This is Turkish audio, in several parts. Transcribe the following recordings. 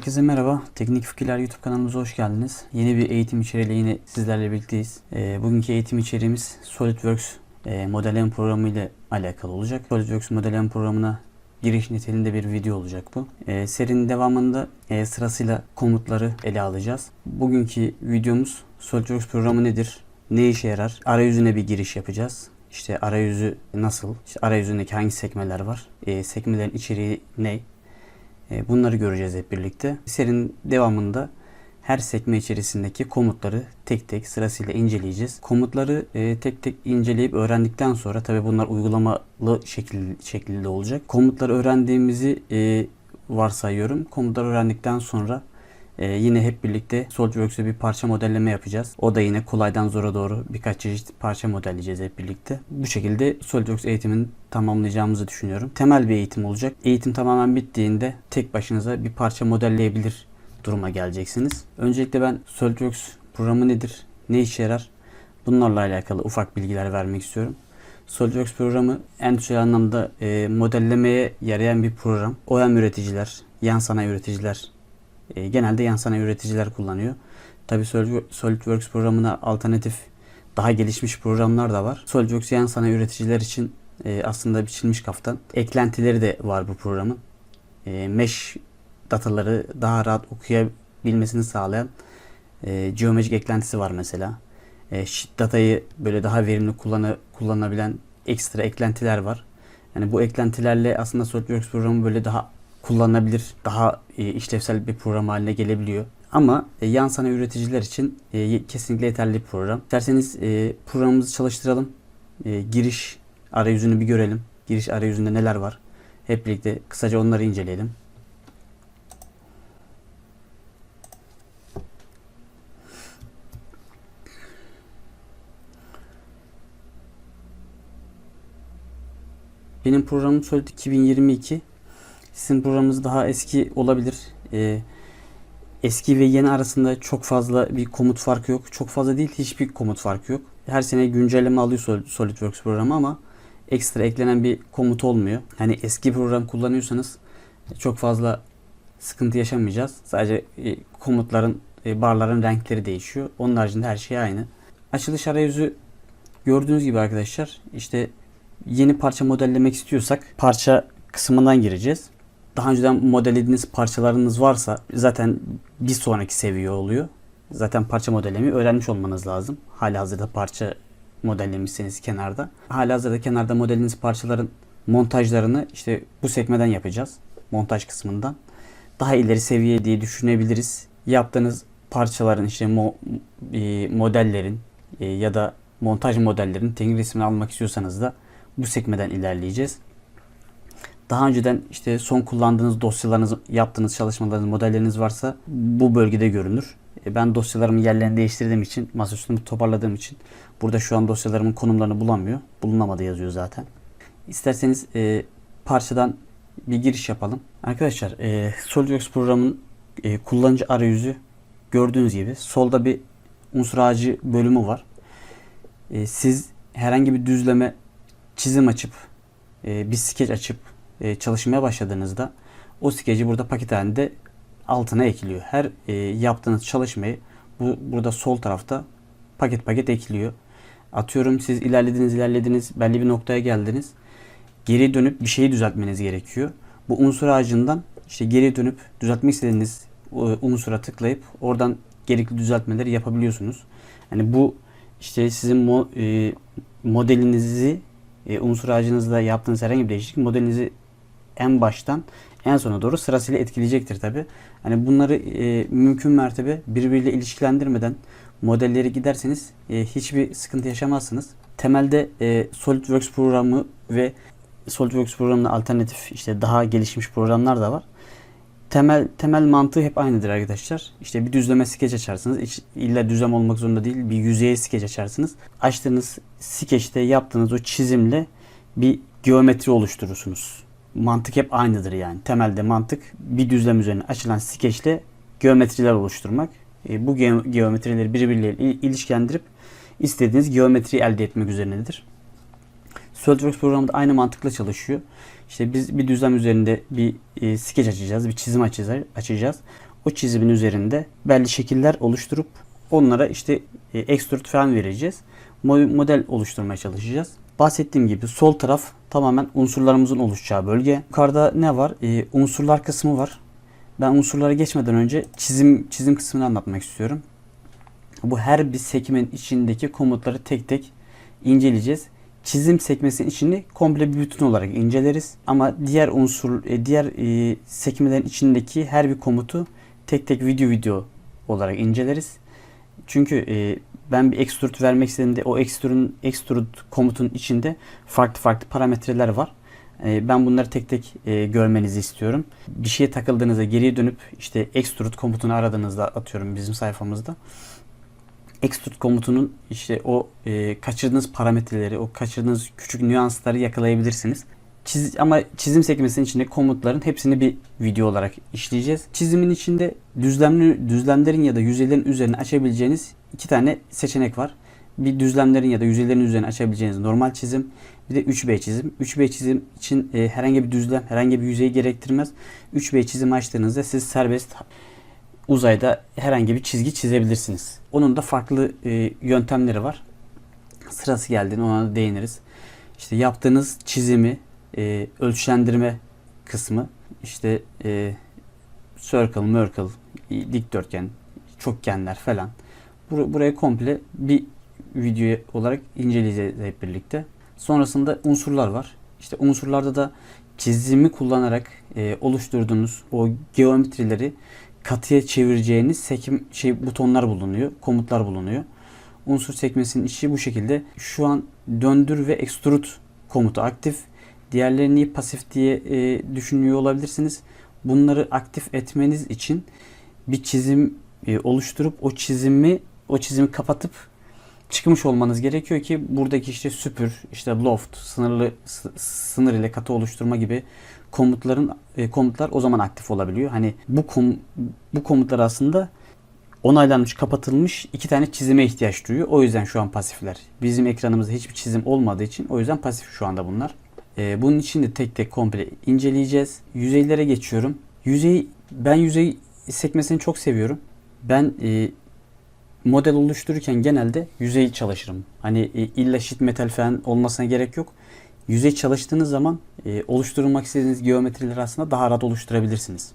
Herkese merhaba. Teknik Fikirler YouTube kanalımıza hoş geldiniz. Yeni bir eğitim içeriğiyle yine sizlerle birlikteyiz. Ee, bugünkü eğitim içeriğimiz SolidWorks e, modelleme programı ile alakalı olacak. SolidWorks modelleme programına giriş niteliğinde bir video olacak bu. Ee, serinin devamında e, sırasıyla komutları ele alacağız. Bugünkü videomuz SolidWorks programı nedir? Ne işe yarar? Arayüzüne bir giriş yapacağız. İşte arayüzü nasıl? İşte arayüzündeki hangi sekmeler var? E, sekmelerin içeriği ne? E, Bunları göreceğiz hep birlikte. Serinin devamında her sekme içerisindeki komutları tek tek sırasıyla inceleyeceğiz. Komutları e, tek tek inceleyip öğrendikten sonra tabi bunlar uygulamalı şekil, şekilde olacak. Komutları öğrendiğimizi e, varsayıyorum. Komutları öğrendikten sonra e, yine hep birlikte SolidWorks'e bir parça modelleme yapacağız. O da yine kolaydan zora doğru birkaç çeşit parça modelleyeceğiz hep birlikte. Bu şekilde SolidWorks eğitimini tamamlayacağımızı düşünüyorum. Temel bir eğitim olacak. Eğitim tamamen bittiğinde tek başınıza bir parça modelleyebilir duruma geleceksiniz. Öncelikle ben SolidWorks programı nedir? Ne işe yarar? Bunlarla alakalı ufak bilgiler vermek istiyorum. SolidWorks programı endüstriyel anlamda e, modellemeye yarayan bir program. OEM üreticiler, yan sanayi üreticiler, e, genelde yan üreticiler kullanıyor. Tabi SolidWorks programına alternatif daha gelişmiş programlar da var. SolidWorks yan üreticiler için e, aslında biçilmiş kaftan. Eklentileri de var bu programın. E, mesh dataları daha rahat okuyabilmesini sağlayan e, geometrik eklentisi var mesela. E, sheet datayı böyle daha verimli kullanı, kullanabilen ekstra eklentiler var. Yani bu eklentilerle aslında SolidWorks programı böyle daha kullanılabilir, daha e, işlevsel bir program haline gelebiliyor. Ama e, yan sanayi üreticiler için e, kesinlikle yeterli bir program. İsterseniz programımızı çalıştıralım. Giriş arayüzünü bir görelim. Giriş arayüzünde neler var? Hep birlikte kısaca onları inceleyelim. Benim programım Solid 2022. Sizin programınız daha eski olabilir. Ee, eski ve yeni arasında çok fazla bir komut farkı yok. Çok fazla değil hiçbir komut farkı yok. Her sene güncelleme alıyor Solid, SolidWorks programı ama ekstra eklenen bir komut olmuyor. Hani eski program kullanıyorsanız çok fazla sıkıntı yaşamayacağız. Sadece e, komutların, e, barların renkleri değişiyor. Onun haricinde her şey aynı. Açılış arayüzü gördüğünüz gibi arkadaşlar işte yeni parça modellemek istiyorsak parça kısmından gireceğiz. Daha önceden modellediğiniz parçalarınız varsa zaten bir sonraki seviye oluyor. Zaten parça modellemeyi öğrenmiş olmanız lazım. Hali hazırda parça modellemişseniz kenarda. Hali hazırda kenarda modellediğiniz parçaların montajlarını işte bu sekmeden yapacağız. Montaj kısmından. Daha ileri seviye diye düşünebiliriz. Yaptığınız parçaların işte mo, e, modellerin e, ya da montaj modellerin teknik resmini almak istiyorsanız da bu sekmeden ilerleyeceğiz. Daha önceden işte son kullandığınız dosyalarınız, yaptığınız çalışmalarınız, modelleriniz varsa bu bölgede görünür. E, ben dosyalarımın yerlerini değiştirdiğim için, masaüstümü toparladığım için burada şu an dosyalarımın konumlarını bulamıyor. Bulunamadı yazıyor zaten. İsterseniz e, parçadan bir giriş yapalım. Arkadaşlar e, SolidWorks programının e, kullanıcı arayüzü gördüğünüz gibi solda bir unsur ağacı bölümü var. E, siz herhangi bir düzleme çizim açıp e, bir skeç açıp e, çalışmaya başladığınızda o skeci burada paket halinde altına ekliyor. Her e, yaptığınız çalışmayı bu burada sol tarafta paket paket ekliyor. Atıyorum siz ilerlediniz ilerlediniz belli bir noktaya geldiniz. Geri dönüp bir şeyi düzeltmeniz gerekiyor. Bu unsur ağacından işte geri dönüp düzeltmek istediğiniz e, unsura tıklayıp oradan gerekli düzeltmeleri yapabiliyorsunuz. Yani bu işte sizin mo, e, modelinizi e, unsur ağacınızda yaptığınız herhangi bir değişiklik modelinizi en baştan en sona doğru sırasıyla etkileyecektir tabi. Hani bunları e, mümkün mertebe birbiriyle ilişkilendirmeden modelleri giderseniz e, hiçbir sıkıntı yaşamazsınız. Temelde e, SolidWorks programı ve SolidWorks programına alternatif işte daha gelişmiş programlar da var. Temel temel mantığı hep aynıdır arkadaşlar. İşte bir düzleme skeç açarsınız. Hiç, illa düzlem olmak zorunda değil. Bir yüzeye skeç açarsınız. Açtığınız skeçte yaptığınız o çizimle bir geometri oluşturursunuz mantık hep aynıdır yani. Temelde mantık bir düzlem üzerine açılan skeçle geometriler oluşturmak. E, bu ge- geometrileri birbirleriyle ilişkilendirip istediğiniz geometriyi elde etmek üzerinedir. SolidWorks programı da aynı mantıkla çalışıyor. İşte biz bir düzlem üzerinde bir e, skeç açacağız, bir çizim açacağız. açacağız. o çizimin üzerinde belli şekiller oluşturup onlara işte e, extrude falan vereceğiz. Mo- model oluşturmaya çalışacağız. Bahsettiğim gibi sol taraf tamamen unsurlarımızın oluşacağı bölge. Yukarıda ne var? E, unsurlar kısmı var. Ben unsurlara geçmeden önce çizim çizim kısmını anlatmak istiyorum. Bu her bir sekmenin içindeki komutları tek tek inceleyeceğiz. Çizim sekmesinin içini komple bir bütün olarak inceleriz. Ama diğer unsur, e, diğer e, sekmelerin içindeki her bir komutu tek tek video video olarak inceleriz. Çünkü e, ben bir extrude vermek istediğimde o extrude, extrude komutun içinde farklı farklı parametreler var. E, ben bunları tek tek e, görmenizi istiyorum. Bir şeye takıldığınızda geriye dönüp işte extrude komutunu aradığınızda atıyorum bizim sayfamızda. Extrude komutunun işte o e, kaçırdığınız parametreleri, o kaçırdığınız küçük nüansları yakalayabilirsiniz. Çiz, ama çizim sekmesinin içinde komutların hepsini bir video olarak işleyeceğiz. Çizimin içinde düzlemli, düzlemlerin ya da yüzeylerin üzerine açabileceğiniz iki tane seçenek var. Bir düzlemlerin ya da yüzeylerin üzerine açabileceğiniz normal çizim, bir de 3B çizim. 3B çizim için e, herhangi bir düzlem, herhangi bir yüzeyi gerektirmez. 3B çizim açtığınızda siz serbest uzayda herhangi bir çizgi çizebilirsiniz. Onun da farklı e, yöntemleri var. Sırası geldiğinde ona da değiniriz. İşte yaptığınız çizimi e, ölçülendirme kısmı işte e, circle, merkle, dikdörtgen, çokgenler falan. Bur- burayı komple bir video olarak inceleyeceğiz hep birlikte. Sonrasında unsurlar var. İşte unsurlarda da çizimi kullanarak e, oluşturduğunuz o geometrileri katıya çevireceğiniz sekim şey butonlar bulunuyor, komutlar bulunuyor. Unsur sekmesinin içi bu şekilde. Şu an döndür ve extrude komutu aktif. Diğerlerini pasif diye e, düşünüyor olabilirsiniz. Bunları aktif etmeniz için bir çizim e, oluşturup o çizimi o çizimi kapatıp çıkmış olmanız gerekiyor ki buradaki işte süpür, işte loft, sınırlı sınır ile katı oluşturma gibi komutların e, komutlar o zaman aktif olabiliyor. Hani bu kom, bu komutlar aslında onaylanmış, kapatılmış iki tane çizime ihtiyaç duyuyor. O yüzden şu an pasifler. Bizim ekranımızda hiçbir çizim olmadığı için o yüzden pasif şu anda bunlar. E, bunun için de tek tek komple inceleyeceğiz. Yüzeylere geçiyorum. Yüzey ben yüzey sekmesini çok seviyorum. Ben e, model oluştururken genelde yüzey çalışırım. Hani e, illa sheet metal falan olmasına gerek yok. Yüzey çalıştığınız zaman e, oluşturulmak istediğiniz geometrileri aslında daha rahat oluşturabilirsiniz.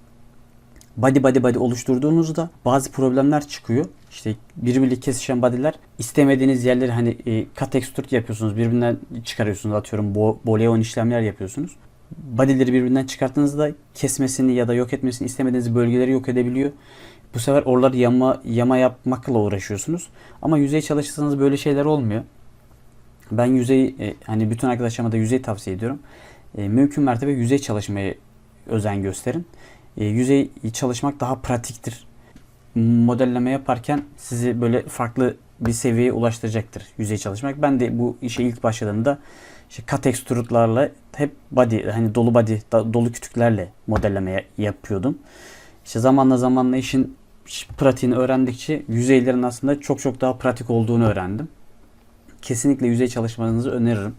Body body body oluşturduğunuzda bazı problemler çıkıyor. İşte birbiriyle kesişen body'ler istemediğiniz yerleri hani e, cut extrude yapıyorsunuz. Birbirinden çıkarıyorsunuz. Atıyorum bo boolean işlemler yapıyorsunuz. Body'leri birbirinden çıkarttığınızda kesmesini ya da yok etmesini istemediğiniz bölgeleri yok edebiliyor. Bu sefer oraları yama, yama yapmakla uğraşıyorsunuz. Ama yüzey çalışırsanız böyle şeyler olmuyor. Ben yüzey e, hani bütün arkadaşlarıma da yüzey tavsiye ediyorum. E, mümkün mertebe yüzey çalışmaya özen gösterin. E, yüzey çalışmak daha pratiktir. Modelleme yaparken sizi böyle farklı bir seviyeye ulaştıracaktır yüzey çalışmak. Ben de bu işe ilk başladığımda işte cut extrude'larla hep body hani dolu body dolu kütüklerle modelleme ya- yapıyordum. İşte zamanla zamanla işin pratiğini öğrendikçe yüzeylerin aslında çok çok daha pratik olduğunu öğrendim. Kesinlikle yüzey çalışmanızı öneririm.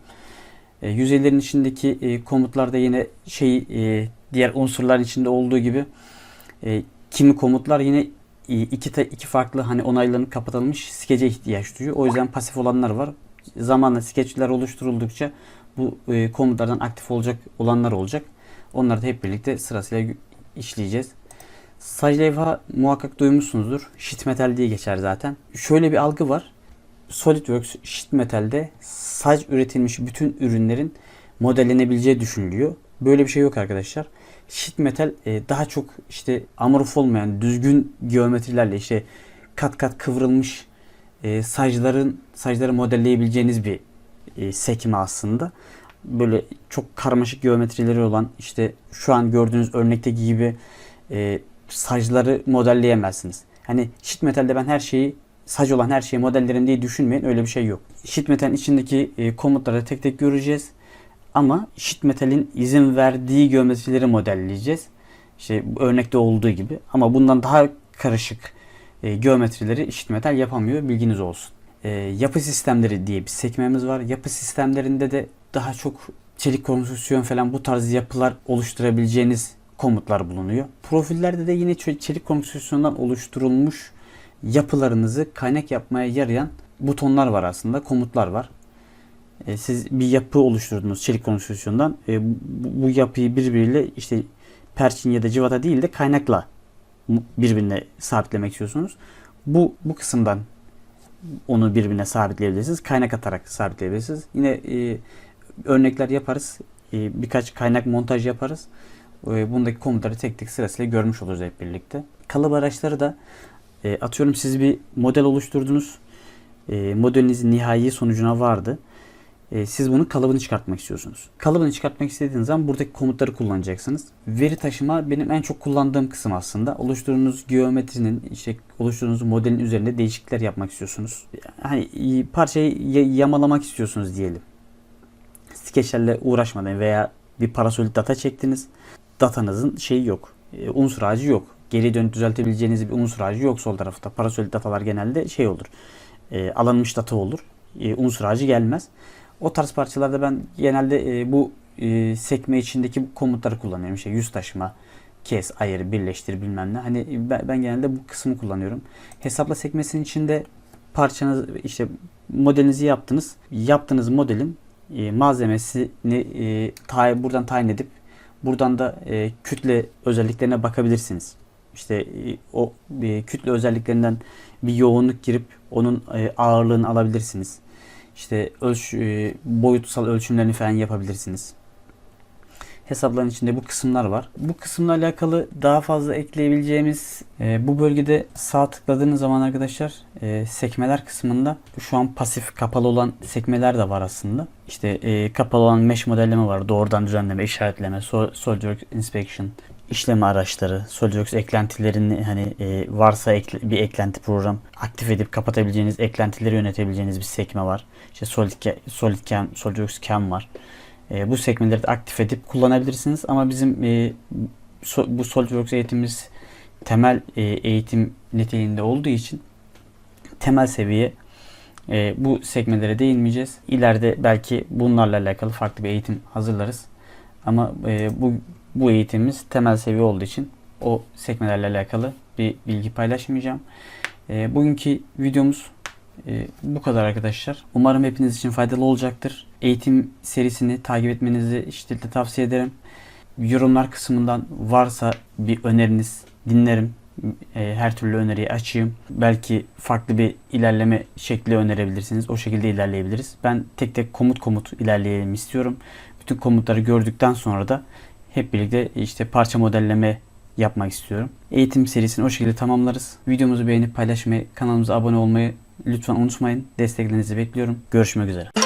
E, yüzeylerin içindeki e, komutlarda yine şey e, diğer unsurların içinde olduğu gibi e, kimi komutlar yine e, iki ta- iki farklı hani onaylanıp kapatılmış skece ihtiyaç duyuyor. O yüzden pasif olanlar var. Zamanla skeçler oluşturuldukça bu e, komutlardan aktif olacak olanlar olacak. Onları da hep birlikte sırasıyla işleyeceğiz. Saj levha muhakkak duymuşsunuzdur. Sheet metal diye geçer zaten. Şöyle bir algı var. SolidWorks Sheet Metal'de saç üretilmiş bütün ürünlerin modellenebileceği düşünülüyor. Böyle bir şey yok arkadaşlar. Sheet Metal e, daha çok işte amorf olmayan düzgün geometrilerle işte kat kat kıvrılmış e, sacların sacları modelleyebileceğiniz bir e, sekme aslında. Böyle çok karmaşık geometrileri olan işte şu an gördüğünüz örnekteki gibi sacları modelleyemezsiniz. Hani sheet metalde ben her şeyi sac olan her şeyi modellerim diye düşünmeyin. Öyle bir şey yok. Sheet metalin içindeki e, komutları tek tek göreceğiz. Ama sheet metalin izin verdiği geometrileri modelleyeceğiz. İşte örnekte olduğu gibi. Ama bundan daha karışık e, geometrileri sheet metal yapamıyor. Bilginiz olsun. E, yapı sistemleri diye bir sekmemiz var. Yapı sistemlerinde de daha çok çelik konstrüksiyon falan bu tarz yapılar oluşturabileceğiniz komutlar bulunuyor. Profillerde de yine çe- çelik konstrüksiyondan oluşturulmuş yapılarınızı kaynak yapmaya yarayan butonlar var aslında, komutlar var. E, siz bir yapı oluşturdunuz çelik konstrüksiyondan. E, bu, bu yapıyı birbiriyle işte perçin ya da civata değil de kaynakla birbirine sabitlemek istiyorsunuz. Bu bu kısımdan onu birbirine sabitleyebilirsiniz. Kaynak atarak sabitleyebilirsiniz. Yine e, örnekler yaparız. E, birkaç kaynak montaj yaparız. E, bundaki komutları tek tek sırasıyla görmüş oluruz hep birlikte. Kalıp araçları da e, atıyorum siz bir model oluşturdunuz. E, modelinizin nihai sonucuna vardı. Siz bunun kalıbını çıkartmak istiyorsunuz. Kalıbını çıkartmak istediğiniz zaman buradaki komutları kullanacaksınız. Veri taşıma benim en çok kullandığım kısım aslında. Oluşturduğunuz geometrinin, işte oluşturduğunuz modelin üzerinde değişiklikler yapmak istiyorsunuz. Hani parçayı ya- yamalamak istiyorsunuz diyelim. Skeçlerle uğraşmadan veya bir parasolit data çektiniz. Datanızın şeyi yok. e, unsur ağacı yok. Geri dönüp düzeltebileceğiniz bir unsur ağacı yok sol tarafta. Parasolit datalar genelde şey olur. E, alınmış data olur. E, unsur ağacı gelmez. O tarz parçalarda ben genelde e, bu e, sekme içindeki bu komutları kullanıyorum. İşte yüz taşıma, kes, ayır, birleştir bilmem ne. Hani ben, ben genelde bu kısmı kullanıyorum. Hesapla sekmesinin içinde parçanız işte modelinizi yaptınız. Yaptığınız modelin e, malzemesini e, tay- buradan tayin edip buradan da e, kütle özelliklerine bakabilirsiniz. İşte e, o e, kütle özelliklerinden bir yoğunluk girip onun e, ağırlığını alabilirsiniz. İşte ölç, e, boyutsal ölçümlerini falan yapabilirsiniz. Hesapların içinde bu kısımlar var. Bu kısımla alakalı daha fazla ekleyebileceğimiz e, bu bölgede sağ tıkladığınız zaman arkadaşlar e, sekmeler kısmında şu an pasif kapalı olan sekmeler de var aslında. İşte e, kapalı olan mesh modelleme var. Doğrudan düzenleme, işaretleme, Sol- SolidWorks Inspection, işleme araçları, SolidWorks eklentilerini hani e, varsa ekle- bir eklenti program aktif edip kapatabileceğiniz eklentileri yönetebileceğiniz bir sekme var. İşte SolidCam, SolidCam, SolidWorks Cam var. E, bu sekmeleri de aktif edip kullanabilirsiniz ama bizim e, so- bu SolidWorks eğitimimiz temel e, eğitim niteliğinde olduğu için temel seviye e, bu sekmelere değinmeyeceğiz. İleride belki bunlarla alakalı farklı bir eğitim hazırlarız. Ama e, bu bu eğitimimiz temel seviye olduğu için o sekmelerle alakalı bir bilgi paylaşmayacağım. E, bugünkü videomuz e, bu kadar arkadaşlar. Umarım hepiniz için faydalı olacaktır. Eğitim serisini takip etmenizi şiddetle tavsiye ederim. Yorumlar kısmından varsa bir öneriniz dinlerim. E, her türlü öneriyi açayım. Belki farklı bir ilerleme şekli önerebilirsiniz. O şekilde ilerleyebiliriz. Ben tek tek komut komut ilerleyelim istiyorum. Bütün komutları gördükten sonra da hep birlikte işte parça modelleme yapmak istiyorum. Eğitim serisini o şekilde tamamlarız. Videomuzu beğenip paylaşmayı, kanalımıza abone olmayı lütfen unutmayın. Desteklerinizi bekliyorum. Görüşmek üzere.